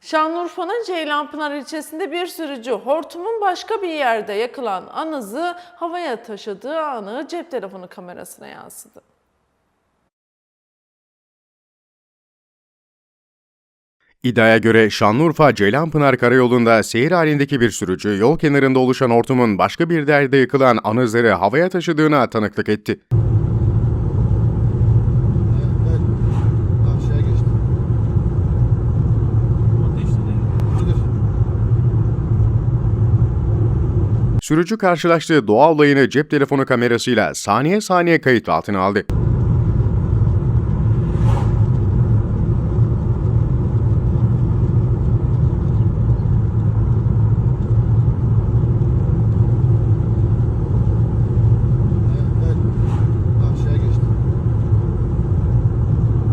Şanlıurfa'nın Ceylanpınar ilçesinde bir sürücü hortumun başka bir yerde yakılan anızı havaya taşıdığı anı cep telefonu kamerasına yansıdı. İddiaya göre Şanlıurfa Ceylanpınar Karayolu'nda seyir halindeki bir sürücü yol kenarında oluşan hortumun başka bir derde yıkılan anızları havaya taşıdığına tanıklık etti. Sürücü karşılaştığı doğa olayını cep telefonu kamerasıyla saniye saniye kayıt altına aldı.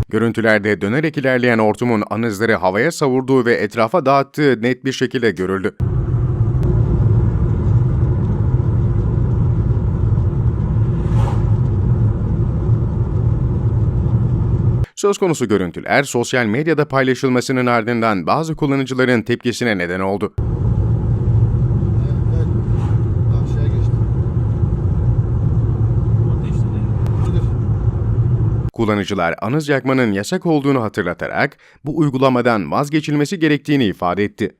Görüntülerde dönerek ilerleyen hortumun anızları havaya savurduğu ve etrafa dağıttığı net bir şekilde görüldü. Söz konusu görüntüler sosyal medyada paylaşılmasının ardından bazı kullanıcıların tepkisine neden oldu. Kullanıcılar anız yakmanın yasak olduğunu hatırlatarak bu uygulamadan vazgeçilmesi gerektiğini ifade etti.